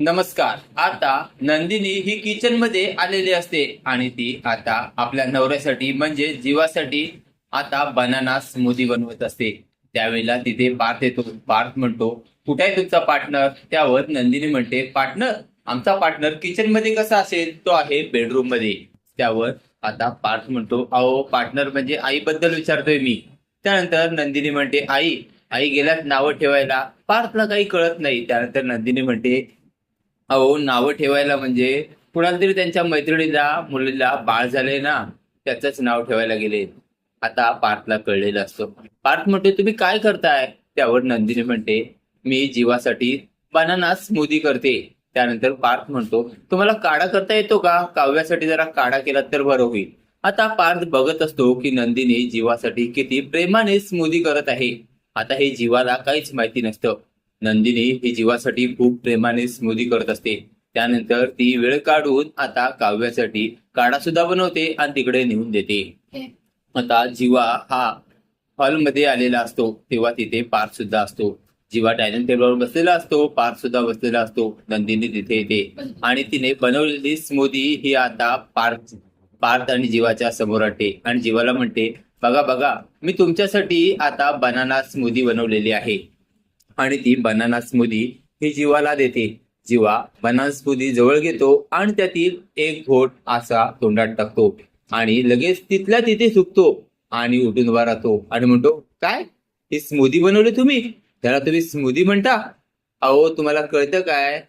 नमस्कार. आता नंदिनी ही किचनमध्ये आलेली असते आणि ती आता आपल्या नवऱ्यासाठी म्हणजे जीवासाठी आता बनाना स्मूदी बनवत असते. त्यावेळेला तिथे पार्थ येतो. पार्थ म्हणतो कुठे आहे तुमचा पार्टनर त्यावर नंदिनी म्हणते पार्टनर आमचा पार्टनर किचनमध्ये कसा असेल? तो आहे बेडरूममध्ये. त्यावर आता पार्थ म्हणतो अहो पार्टनर म्हणजे आईबद्दल विचारतोय मी. त्यानंतर नंदिनी म्हणते आई आई गेल्यात नावं ठेवायला. पार्थला काही कळत नाही. त्यानंतर नंदिनी म्हणते अहो नावं ठेवायला म्हणजे कुणाला तरी त्यांच्या मैत्रिणीला मुलीला बाळ झाले ना त्याचंच नाव ठेवायला गेले. आता पार्थला कळलेला असतो. पार्थ म्हणते तुम्ही काय करताय? त्यावर नंदिनी म्हणते मी जीवासाठी बनाना स्मूदी करते. त्यानंतर पार्थ म्हणतो तुम्हाला काढा करता येतो का? काव्यासाठी जरा काढा केला तर बरं होईल. आता पार्थ बघत असतो की नंदिनी जीवासाठी किती प्रेमाने स्मूदी करत आहे. आता हे जीवाला काहीच माहिती नसतं. नंदिनी ही जीवासाठी खूप प्रेमाने स्मूदी करत असते. त्यानंतर ती वेळ काढून आता काव्यासाठी काढा सुद्धा बनवते आणि तिकडे नेऊन देते. आता जीवा हा हॉलमध्ये आलेला असतो. तेव्हा तिथे पार्थ सुद्धा असतो. जीवा डायनिंग टेबलवर बसलेला असतो. पार्थ सुद्धा बसलेला असतो. नंदिनी तिथे येते. आणि तिने बनवलेली स्मूदी ही आता पार्थ पार्थ आणि जीवाच्या समोर आणते आणि जीवाला म्हणते बघा बघा मी तुमच्यासाठी आता बनाना स्मूदी बनवलेली आहे. आणि ती बनाना स्मूदी ही जीवाला देते. जीवा बनाना स्मूदी जवळ घेतो आणि त्यातील एक घोट असा तोंडात टाकतो. आणि लगेच तिथल्या तिथे सुकतो आणि उठून उभा राहतो आणि म्हणतो काय? ही स्मूदी बनवली तुम्ही? त्याला तुम्ही स्मूदी म्हणता? अहो तुम्हाला कळतं काय?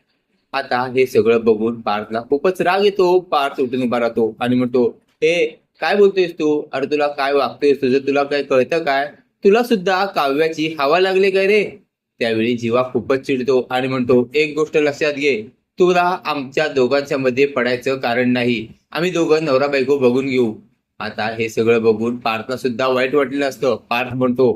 आता हे सगळं बघून पार्थला खूपच राग येतो. पार्थ उठून उभा राहतो आणि म्हणतो हे काय बोलतोयस तू? अरे तुला काय वागतोयस? तुझं तुला काय कळतं काय? तुला सुद्धा काव्याची हवा लागली काय रे? त्यावेळी जीवा खूपच चिडतो आणि म्हणतो एक गोष्ट लक्षात घे तुला आमच्या दोघांच्या मध्ये पडायचं कारण नाही. आम्ही दोघं नवरा बायको बघून घेऊ. आता हे सगळं बघून पार्थला सुद्धा वाईट वाटलेलं असतं. पार्थ म्हणतो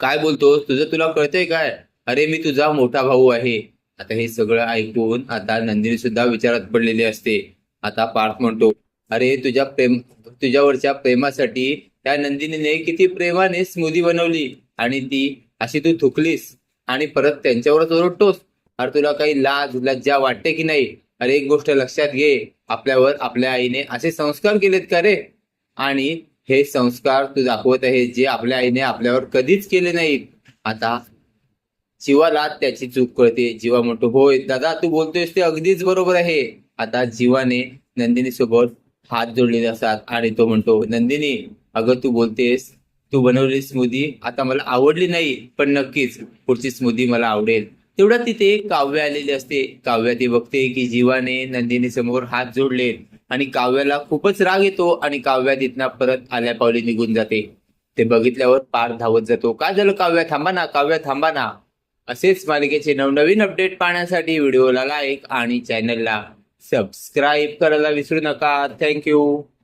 काय बोलतोस? तुझं तुला कळतंय काय? अरे मी तुझा मोठा भाऊ आहे. आता हे सगळं ऐकून आता नंदिनी सुद्धा विचारात पडलेली असते. आता पार्थ म्हणतो अरे तुझ्या प्रेम तुझ्यावरच्या प्रेमासाठी त्या नंदिनीने किती प्रेमाने स्मृती बनवली आणि ती अशी तू थुकलीस. आणि परत त्यांच्यावरच ओरडतोस. अरे तुला काही लाज लज्जा वाटते की नाही? अरे एक गोष्ट लक्षात घे आपल्यावर आपल्या आईने असे संस्कार केलेत का रे? आणि हे संस्कार तू दाखवत आहे जे आपल्या आईने आपल्यावर कधीच केले नाहीत. आता जीवाला त्याची चूक कळते. जीवा म्हणतो होय दादा तू बोलतोयस ते अगदीच बरोबर आहे. आता जीवाने नंदिनी सोबत हात जोडलेले असतात आणि तो म्हणतो नंदिनी अगं तू बोलतेस तू बनवलेली स्मूदी आता मला आवडली नाही पण नक्कीच पुढची स्मूदी मला आवडेल. तेवढ्यात तिथे काव्य आलेली असते. काव्या ती बघते की जीवाने नंदिनी समोर हात जोडले आणि काव्याला खूपच राग येतो आणि काव्या तिथनं परत आल्या पावली निघून जाते. ते बघितल्यावर पार धावत जातो. काय झालं काव्या? थांबा ना काव्या थांबा ना. असेच मालिकेचे नवनवीन अपडेट पाहण्यासाठी व्हिडिओला लाईक आणि चॅनलला सबस्क्राईब करायला विसरू नका. थँक्यू